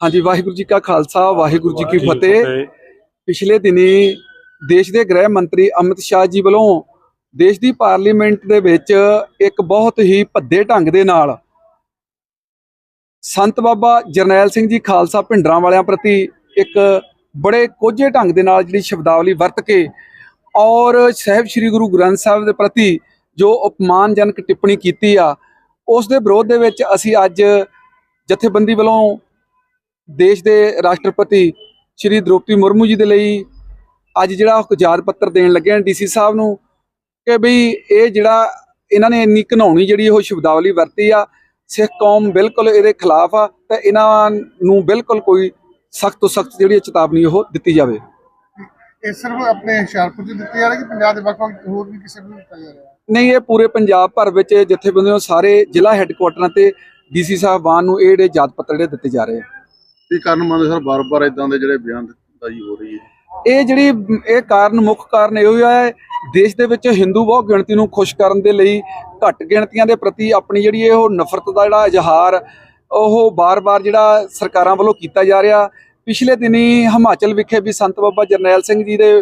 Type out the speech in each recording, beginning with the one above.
ਹਾਂਜੀ ਵਾਹਿਗੁਰੂ ਜੀ ਕਾ ਖਾਲਸਾ ਵਾਹਿਗੁਰੂ ਜੀ ਕੀ ਫਤਿਹ। ਪਿਛਲੇ ਦਿਨੀ ਦੇਸ਼ ਦੇ ਗ੍ਰਹਿ ਮੰਤਰੀ ਅਮਿਤ ਸ਼ਾਹ ਜੀ ਵੱਲੋਂ ਦੇਸ਼ ਦੀ ਪਾਰਲੀਮੈਂਟ ਦੇ ਵਿੱਚ ਇੱਕ ਬਹੁਤ ਹੀ ਭੱਦੇ ਢੰਗ ਦੇ ਨਾਲ ਸੰਤ ਬਾਬਾ ਜਰਨੈਲ ਸਿੰਘ ਜੀ ਖਾਲਸਾ ਭਿੰਡਰਾਂ ਵਾਲਿਆਂ ਪ੍ਰਤੀ ਇੱਕ ਬੜੇ ਕੋਝੇ ਢੰਗ ਦੇ ਨਾਲ ਜਿਹੜੀ ਸ਼ਬਦਾਵਲੀ ਵਰਤ ਕੇ ਔਰ ਸਾਹਿਬ ਸ੍ਰੀ ਗੁਰੂ ਗ੍ਰੰਥ ਸਾਹਿਬ ਦੇ ਪ੍ਰਤੀ ਜੋ ਅਪਮਾਨਜਨਕ ਟਿੱਪਣੀ ਕੀਤੀ ਆ ਉਸ ਦੇ ਵਿਰੋਧ ਦੇ ਵਿੱਚ ਅਸੀਂ ਅੱਜ ਜਥੇਬੰਦੀ ਵੱਲੋਂ ਦੇਸ਼ ਦੇ ਰਾਸ਼ਟਰਪਤੀ ਸ਼੍ਰੀ ਦ੍ਰੋਪਦੀ ਮੁਰਮੂ ਜੀ ਦੇ ਲਈ ਅੱਜ ਜਿਹੜਾ ਯਾਦ ਪੱਤਰ ਦੇਣ ਲੱਗੇ ਹਨ ਡੀਸੀ ਸਾਹਿਬ ਨੂੰ ਕਿ ਬਈ ਇਹ ਜਿਹੜਾ ਇਹਨਾਂ ਨੇ ਇੰਨੀ ਘਨਾਉਣੀ ਜਿਹੜੀ ਉਹ ਸ਼ਬਦਾਵਲੀ ਵਰਤੀ ਆ ਸਿੱਖ ਕੌਮ ਬਿਲਕੁਲ ਇਹਦੇ ਖਿਲਾਫ ਆ ਤੇ ਇਹਨਾਂ ਨੂੰ ਬਿਲਕੁਲ ਕੋਈ ਸਖਤ ਤੋਂ ਸਖਤ ਜਿਹੜੀ ਚੇਤਾਵਨੀ ਉਹ ਦਿੱਤੀ ਜਾਵੇ। ਇਹ ਸਿਰਫ ਆਪਣੇ ਹੁਸ਼ਿਆਰਪੁਰ 'ਚ ਦਿੱਤੀ ਜਾ ਰਹੀ ਕਿ ਪੰਜਾਬ ਦੇ ਵੱਖ ਵੱਖ ਹੋਰ ਵੀ ਕਿਸੇ ਨੂੰ ਦਿੱਤਾ ਜਾ ਰਿਹਾ? ਨਹੀਂ ਇਹ ਪੂਰੇ ਪੰਜਾਬ ਭਰ ਵਿੱਚ ਜਥੇਬੰਦੀਆਂ ਸਾਰੇ ਜ਼ਿਲ੍ਹਾ ਹੈੱਡਕੁਆਟਰਾਂ ਤੇ ਡੀਸੀ ਸਾਹਿਬਾਨ ਨੂੰ ਇਹ ਜਿਹੜੇ ਯਾਦ ਪੱਤਰ ਜਿਹੜੇ ਦਿੱਤੇ ਜਾ ਰਹੇ ਆ। ਇਹ ਕਾਰਨ ਮੰਨਦੇ ਸਰ? ਬਾਰ-ਬਾਰ ਇਦਾਂ ਦੇ ਜਿਹੜੇ ਬਿਆਨਬਾਜ਼ੀ ਹੋ ਰਹੀ ਹੈ? ਇਹ ਜਿਹੜੀ ਇਹ ਕਾਰਨ ਮੁੱਖ ਕਾਰਨ ਇਹੋ ਹੀ ਹੈ ਦੇਸ਼ ਦੇ ਵਿੱਚ ਹਿੰਦੂ ਬਹੁ ਗਿਣਤੀ ਨੂੰ ਖੁਸ਼ ਕਰਨ ਦੇ ਲਈ ਘੱਟ ਗਿਣਤੀਆਂ ਦੇ ਪ੍ਰਤੀ ਆਪਣੀ ਜਿਹੜੀ ਇਹ ਉਹ ਨਫ਼ਰਤ ਦਾ ਜਿਹੜਾ ਇਜ਼ਹਾਰ, ਉਹ ਬਾਰ-ਬਾਰ ਜਿਹੜਾ ਸਰਕਾਰਾਂ ਵੱਲੋਂ ਕੀਤਾ ਜਾ ਰਿਹਾ। ਪਿਛਲੇ ਦਿਨੀ ਹਿਮਾਚਲ ਵਿਖੇ ਵੀ ਸੰਤ ਬਾਬਾ ਜਰਨੈਲ ਸਿੰਘ ਜੀ ਦੇ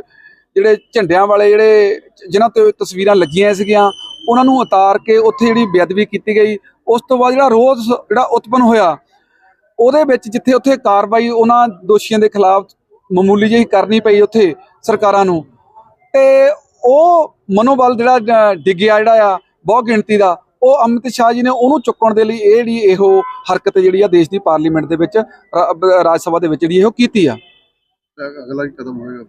ਜਿਹੜੇ ਝੰਡਿਆਂ ਵਾਲੇ ਜਿਹੜੇ ਜਿਨ੍ਹਾਂ ਤੇ ਤਸਵੀਰਾਂ ਲੱਗੀਆਂ ਸੀਗੀਆਂ, ਉਹਨਾਂ ਨੂੰ ਉਤਾਰ ਕੇ ਉੱਥੇ ਜਿਹੜੀ ਬੇਅਦਬੀ ਕੀਤੀ ਗਈ। ਉਸ ਤੋਂ ਬਾਅਦ ਜਿਹੜਾ ਰੋਸ ਜਿਹੜਾ ਉਤਪਨ ਹੋਇਆ ਉਹਦੇ ਵਿੱਚ ਜਿੱਥੇ ਉੱਥੇ ਕਾਰਵਾਈ ਉਹਨਾਂ ਦੋਸ਼ੀਆਂ ਦੇ ਖਿਲਾਫ ਮਾਮੂਲੀ ਜਿਹੀ ਕਰਨੀ ਪਈ ਉੱਥੇ ਸਰਕਾਰਾਂ ਨੂੰ ਤੇ ਉਹ ਮਨੋਬਲ ਜਿਹੜਾ ਡਿੱਗਿਆ ਜਿਹੜਾ ਆ ਬਹੁ ਗਿਣਤੀ ਦਾ ਉਹ ਅਮਿਤ ਸ਼ਾਹ ਜੀ ਨੇ ਉਹਨੂੰ ਚੁੱਕਣ ਦੇ ਲਈ ਇਹ ਜਿਹੜੀ ਇਹੋ ਹਰਕਤ ਜਿਹੜੀ ਆ ਦੇਸ਼ ਦੀ ਪਾਰਲੀਮੈਂਟ ਦੇ ਵਿੱਚ ਰਾਜ ਸਭਾ ਦੇ ਵਿੱਚ ਜਿਹੜੀ ਇਹੋ ਕੀਤੀ ਆ ਅਗਲਾ ਕੀ ਕਦਮ ਹੋਏਗਾ?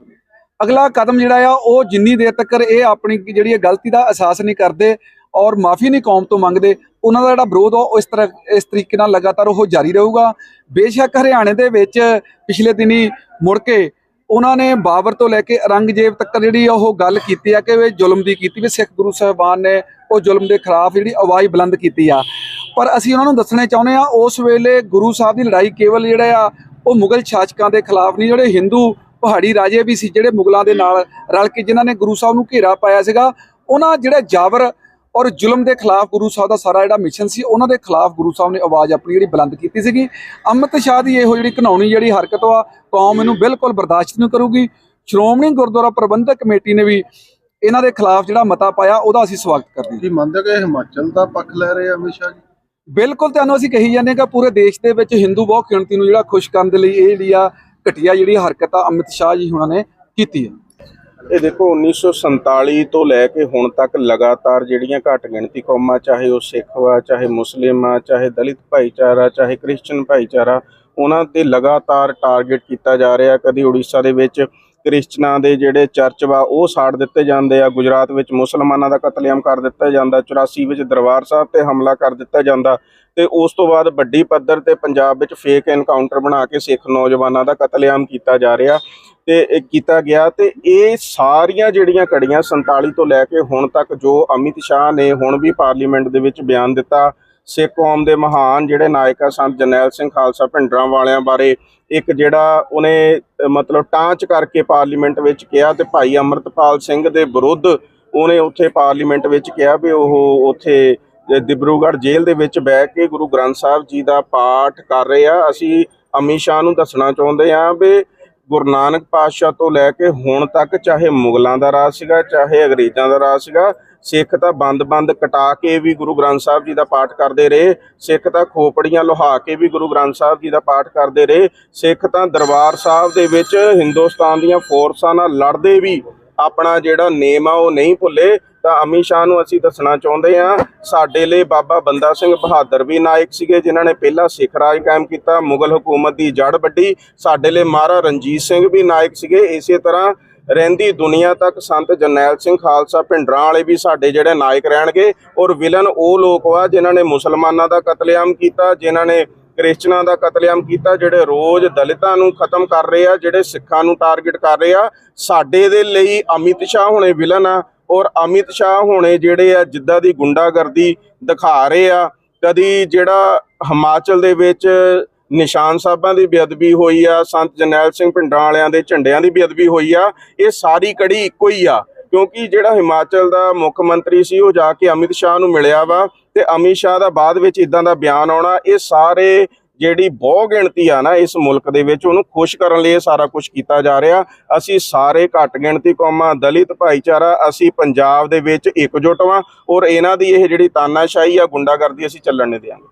ਅਗਲਾ ਕਦਮ ਜਿਹੜਾ ਆ ਉਹ ਜਿੰਨੀ ਦੇਰ ਤੱਕ ਇਹ ਆਪਣੀ ਜਿਹੜੀ ਗਲਤੀ ਦਾ ਅਹਿਸਾਸ ਨਹੀਂ ਕਰਦੇ ਔਰ ਮਾਫੀ ਨਹੀਂ ਕੌਮ ਤੋਂ ਮੰਗਦੇ, ਉਹਨਾਂ ਦਾ ਜਿਹੜਾ ਵਿਰੋਧ ਆ, ਉਹ ਇਸ ਤਰ੍ਹਾਂ, ਇਸ ਤਰੀਕੇ ਨਾਲ ਲਗਾਤਾਰ ਉਹ ਜਾਰੀ ਰਹੂਗਾ। ਬੇਸ਼ੱਕ ਹਰਿਆਣੇ ਦੇ ਵਿੱਚ ਪਿਛਲੇ ਦਿਨੀ ਮੁੜ ਕੇ ਉਹਨਾਂ ਨੇ ਬਾਬਰ ਤੋਂ ਲੈ ਕੇ ਔਰੰਗਜ਼ੇਬ ਤੱਕ ਜਿਹੜੀ ਉਹ ਗੱਲ ਕੀਤੀ ਆ ਕਿ ਵੀ ਜ਼ੁਲਮ ਦੀ ਕੀਤੀ ਵੀ ਸਿੱਖ ਗੁਰੂ ਸਾਹਿਬਾਨ ਨੇ ਉਹ ਜ਼ੁਲਮ ਦੇ ਖਿਲਾਫ ਜਿਹੜੀ ਆਵਾਜ਼ ਬੁਲੰਦ ਕੀਤੀ ਆ। ਪਰ ਅਸੀਂ ਉਹਨਾਂ ਨੂੰ ਦੱਸਣਾ ਚਾਹੁੰਦੇ ਆ ਉਸ ਵੇਲੇ ਗੁਰੂ ਸਾਹਿਬ ਦੀ ਲੜਾਈ ਕੇਵਲ ਜਿਹੜਾ ਆ, ਉਹ ਮੁਗਲ ਸ਼ਾਸਕਾਂ ਦੇ ਖਿਲਾਫ ਨਹੀਂ, ਜਿਹੜੇ ਹਿੰਦੂ ਪਹਾੜੀ ਰਾਜੇ ਵੀ ਸੀ, ਜਿਹੜੇ ਮੁਗਲਾਂ ਦੇ ਨਾਲ ਰਲ ਕੇ ਜਿਨ੍ਹਾਂ ਨੇ ਗੁਰੂ ਸਾਹਿਬ ਨੂੰ ਘੇਰਾ ਪਾਇਆ ਸੀਗਾ, ਉਹਨਾਂ ਜਿਹੜਾ ਜਾਬਰ ਔਰ ਜ਼ੁਲਮ ਦੇ ਖਿਲਾਫ ਗੁਰੂ ਸਾਹਿਬ ਦਾ ਸਾਰਾ ਜਿਹੜਾ ਮਿਸ਼ਨ ਸੀ ਉਹਨਾਂ ਦੇ ਖਿਲਾਫ ਗੁਰੂ ਸਾਹਿਬ ਨੇ ਆਵਾਜ਼ ਆਪਣੀ ਜਿਹੜੀ ਬੁਲੰਦ ਕੀਤੀ ਸੀਗੀ। ਅੰਮ੍ਰਿਤ ਸ਼ਾਹ ਦੀ ਇਹੋ ਜਿਹੜੀ ਘਨਾਉਣੀ ਜਿਹੜੀ ਹਰਕਤ ਆ ਕੌਮ ਇਹਨੂੰ ਬਿਲਕੁਲ ਬਰਦਾਸ਼ਤ ਨਹੀਂ ਕਰੂਗੀ। ਸ਼੍ਰੋਮਣੀ ਗੁਰਦੁਆਰਾ ਪ੍ਰਬੰਧਕ ਕਮੇਟੀ ਨੇ ਵੀ ਇਹਨਾਂ ਦੇ ਖਿਲਾਫ ਜਿਹੜਾ ਮਤਾ ਪਾਇਆ ਉਹਦਾ ਅਸੀਂ ਸਵਾਗਤ ਕਰਦੇ ਹਾਂ। ਕੀ ਮੰਨਦੇ ਕਿ ਹਿਮਾਚਲ ਦਾ ਪੱਖ ਲੈ ਰਹੇ ਆ ਅਮਿਤ ਸ਼ਾਹ ਜੀ? ਬਿਲਕੁਲ ਤੁਹਾਨੂੰ ਅਸੀਂ ਕਹੀ ਜਾਂਦੇ ਹਾਂ ਕਿ ਪੂਰੇ ਦੇਸ਼ ਦੇ ਵਿੱਚ ਹਿੰਦੂ ਬਹੁ ਗਿਣਤੀ ਨੂੰ ਜਿਹੜਾ ਖੁਸ਼ ਕਰਨ ਦੇ ਲਈ ਇਹ ਜਿਹੜੀ ਆ ਘਟੀਆ ਜਿਹੜੀ ਹਰਕਤ ਆ ਅਮਿਤ ਸ਼ਾਹ ਜੀ ਹੁਣਾਂ ਨੇ ਕੀਤੀ ਹੈ। ਇਹ ਦੇਖੋ 1947 ਤੋਂ ਲੈ ਕੇ ਹੁਣ ਤੱਕ ਲਗਾਤਾਰ ਜਿਹੜੀਆਂ ਘੱਟ ਗਿਣਤੀ ਕੌਮਾਂ, ਚਾਹੇ ਉਹ ਸਿੱਖ ਵਾ, ਚਾਹੇ ਮੁਸਲਿਮ ਆ, ਚਾਹੇ ਦਲਿਤ ਭਾਈਚਾਰਾ, ਚਾਹੇ ਕ੍ਰਿਸਚੀਅਨ ਭਾਈਚਾਰਾ, ਉਹਨਾਂ ਤੇ ਲਗਾਤਾਰ ਟਾਰਗੇਟ ਕੀਤਾ ਜਾ ਰਿਹਾ। ਕਦੀ ਉੜੀਸਾ ਦੇ ਵਿੱਚ ਕ੍ਰਿਸਚਨਾਂ ਦੇ ਜਿਹੜੇ ਚਰਚ ਵਾ, ਉਹ ਸਾੜ ਦਿੱਤੇ ਜਾਂਦੇ ਆ। ਗੁਜਰਾਤ ਵਿੱਚ ਮੁਸਲਮਾਨਾਂ ਦਾ ਕਤਲੇਆਮ ਕਰ ਦਿੱਤਾ ਜਾਂਦਾ। 84 ਵਿੱਚ ਦਰਬਾਰ ਸਾਹਿਬ ਤੇ ਹਮਲਾ ਕਰ ਦਿੱਤਾ ਜਾਂਦਾ। ਤੇ ਉਸ ਤੋਂ ਬਾਅਦ ਵੱਡੀ ਪੱਧਰ ਤੇ ਪੰਜਾਬ ਵਿੱਚ ਫੇਕ ਐਨਕਾਊਂਟਰ ਬਣਾ ਕੇ ਸਿੱਖ ਨੌਜਵਾਨਾਂ ਦਾ ਕਤਲੇਆਮ ਕੀਤਾ ਜਾ ਰਿਹਾ ਤੇ ਇਹ ਕੀਤਾ ਗਿਆ ਤੇ ਇਹ ਸਾਰੀਆਂ ਜਿਹੜੀਆਂ ਕੜੀਆਂ 47 ਤੋਂ ਲੈ ਕੇ ਹੁਣ ਤੱਕ ਜੋ ਅਮਿਤ ਸ਼ਾਹ ਨੇ ਹੁਣ ਵੀ ਪਾਰਲੀਮੈਂਟ ਦੇ ਵਿੱਚ ਬਿਆਨ ਦਿੱਤਾ ਸਿੱਖ ਕੌਮ ਦੇ ਮਹਾਨ ਜਿਹੜੇ ਨਾਇਕ ਆ, ਸੰਤ ਜਰਨੈਲ ਸਿੰਘ ਖਾਲਸਾ ਭਿੰਡਰਾਂ ਵਾਲਿਆਂ ਬਾਰੇ ਇੱਕ ਜਿਹੜਾ ਉਹਨੇ ਮਤਲਬ ਟਾਂਚ ਕਰਕੇ ਪਾਰਲੀਮੈਂਟ ਵਿੱਚ ਕਿਹਾ ਤੇ ਭਾਈ ਅਮਰਤਪਾਲ ਸਿੰਘ ਦੇ ਵਿਰੁੱਧ ਉਹਨੇ ਉੱਥੇ ਪਾਰਲੀਮੈਂਟ ਵਿੱਚ ਕਿਹਾ ਵੀ ਉਹ ਉੱਥੇ ਦਿਬਰੂਗੜ੍ਹ ਜੇਲ੍ਹ ਦੇ ਵਿੱਚ ਬਹਿ ਕੇ ਗੁਰੂ ਗ੍ਰੰਥ ਸਾਹਿਬ ਜੀ ਦਾ ਪਾਠ ਕਰ ਰਹੇ ਆ। ਅਸੀਂ ਅਮਿਤ ਸ਼ਾਹ ਨੂੰ ਦੱਸਣਾ ਚਾਹੁੰਦੇ ਆ ਵੀ ਗੁਰੂ ਨਾਨਕ ਪਾਤਸ਼ਾਹ ਤੋਂ ਲੈ ਕੇ ਹੁਣ ਤੱਕ ਚਾਹੇ ਮੁਗਲਾਂ ਦਾ ਰਾਜ ਸੀਗਾ, ਚਾਹੇ ਅੰਗਰੇਜ਼ਾਂ ਦਾ ਰਾਜ ਸੀਗਾ ਸਿੱਖ ਤਾਂ ਬੰਦ-ਬੰਦ ਕਟਾ ਕੇ ਵੀ ਗੁਰੂ ਗ੍ਰੰਥ ਸਾਹਿਬ ਜੀ ਦਾ ਪਾਠ ਕਰਦੇ ਰਹੇ, ਸਿੱਖ ਤਾਂ ਖੋਪੜੀਆਂ ਲੋਹਾ ਕੇ ਵੀ ਗੁਰੂ ਗ੍ਰੰਥ ਸਾਹਿਬ ਜੀ ਦਾ ਪਾਠ ਕਰਦੇ ਰਹੇ, ਸਿੱਖ ਤਾਂ ਦਰਬਾਰ ਸਾਹਿਬ ਦੇ ਵਿੱਚ ਹਿੰਦੁਸਤਾਨ ਦੀਆਂ ਫੋਰਸਾਂ ਨਾਲ ਲੜਦੇ ਵੀ ਆਪਣਾ ਜਿਹੜਾ ਨੇਮ ਆ ਉਹ ਨਹੀਂ ਭੁੱਲੇ, ਤਾਂ ਅਮਿਤ ਸ਼ਾਹ ਨੂੰ ਅਸੀਂ ਦੱਸਣਾ ਚਾਹੁੰਦੇ ਆ ਸਾਡੇ ਲਈ ਬਾਬਾ ਬੰਦਾ ਸਿੰਘ ਬਹਾਦਰ ਵੀ ਨਾਇਕ ਸੀਗੇ, ਜਿਨ੍ਹਾਂ ਨੇ ਪਹਿਲਾ ਸਿੱਖ ਰਾਜ ਕਾਇਮ ਕੀਤਾ, ਮੁਗਲ ਹਕੂਮਤ ਦੀ ਜੜ ਵੱਡੀ ਸਾਡੇ ਲਈ ਮਹਾਰਾ ਰਣਜੀਤ ਸਿੰਘ ਵੀ ਨਾਇਕ ਸੀਗੇ, ਇਸੇ ਤਰ੍ਹਾਂ ਰਹਿੰਦੀ ਦੁਨੀਆ ਤੱਕ ਸੰਤ ਜਰਨੈਲ ਸਿੰਘ ਖਾਲਸਾ ਭਿੰਡਰਾਂ ਵਾਲੇ ਵੀ ਸਾਡੇ ਜਿਹੜੇ ਨਾਇਕ ਰਹਿਣਗੇ ਔਰ ਵਿਲਨ ਉਹ ਲੋਕ ਵਾ ਜਿਨ੍ਹਾਂ ਨੇ ਮੁਸਲਮਾਨਾਂ ਦਾ ਕਤਲੇਆਮ ਕੀਤਾ, ਜਿਨ੍ਹਾਂ ਨੇ ਕ੍ਰਿਸਚਨਾਂ ਦਾ ਕਤਲੇਆਮ ਕੀਤਾ, ਜਿਹੜੇ ਰੋਜ਼ ਦਲਿਤਾਂ ਨੂੰ ਖਤਮ ਕਰ ਰਹੇ ਆ, ਜਿਹੜੇ ਸਿੱਖਾਂ ਨੂੰ ਟਾਰਗੇਟ ਕਰ ਰਹੇ ਆ, ਸਾਡੇ ਦੇ ਲਈ ਅਮਿਤ ਸ਼ਾਹ ਹੁਣੇ ਵਿਲਨ ਆ ਔਰ ਅਮਿਤ ਸ਼ਾਹ ਹੁਣੇ ਜਿਹੜੇ ਆ ਜਿੱਦਾਂ ਦੀ ਗੁੰਡਾਗਰਦੀ ਦਿਖਾ ਰਹੇ ਆ, ਕਦੀ ਜਿਹੜਾ ਹਿਮਾਚਲ ਦੇ ਵਿੱਚ ਨਿਸ਼ਾਨ ਸਾਹਿਬਾਂ ਦੀ ਬੇਅਦਬੀ ਹੋਈ ਆ, ਸੰਤ ਜਰਨੈਲ ਸਿੰਘ ਪਿੰਡਰਾਂ ਵਾਲਿਆਂ ਦੇ ਝੰਡਿਆਂ ਦੀ ਬੇਅਦਬੀ ਹੋਈ ਆ, ਇਹ ਸਾਰੀ ਕੜੀ ਇੱਕੋ ਹੀ ਆ, ਕਿਉਂਕਿ ਜਿਹੜਾ ਹਿਮਾਚਲ ਦਾ ਮੁੱਖ ਮੰਤਰੀ ਸੀ, ਉਹ ਜਾ ਕੇ ਅਮਿਤ ਸ਼ਾਹ ਨੂੰ ਮਿਲਿਆ ਵਾ ਤੇ ਅਮਿਤ ਸ਼ਾਹ ਦਾ ਬਾਅਦ ਵਿੱਚ ਇਦਾਂ ਦਾ ਬਿਆਨ ਆਉਣਾ, ਇਹ ਸਾਰੇ ਜਿਹੜੀ ਬਹੁ ਗਿਣਤੀ ਆ ਨਾ, ਇਸ ਮੁਲਕ ਦੇ ਵਿੱਚ ਉਹਨੂੰ ਖੁਸ਼ ਕਰਨ ਲਈ ਇਹ ਸਾਰਾ ਕੁਝ ਕੀਤਾ ਜਾ ਰਿਹਾ। ਅਸੀਂ ਸਾਰੇ ਘੱਟ ਗਿਣਤੀ ਕੌਮਾਂ, ਦਲਿਤ ਭਾਈਚਾਰਾ, ਅਸੀਂ ਪੰਜਾਬ ਦੇ ਵਿੱਚ ਇਕਜੁੱਟ ਵਾਂ ਔਰ ਇਹਨਾਂ ਦੀ ਇਹ ਜਿਹੜੀ ਤਾਨਾਸ਼ਾਹੀ ਆ, ਗੁੰਡਾਗਰਦੀ ਅਸੀਂ ਚੱਲਣ ਨਹੀਂ ਦਿਆਂਗੇ।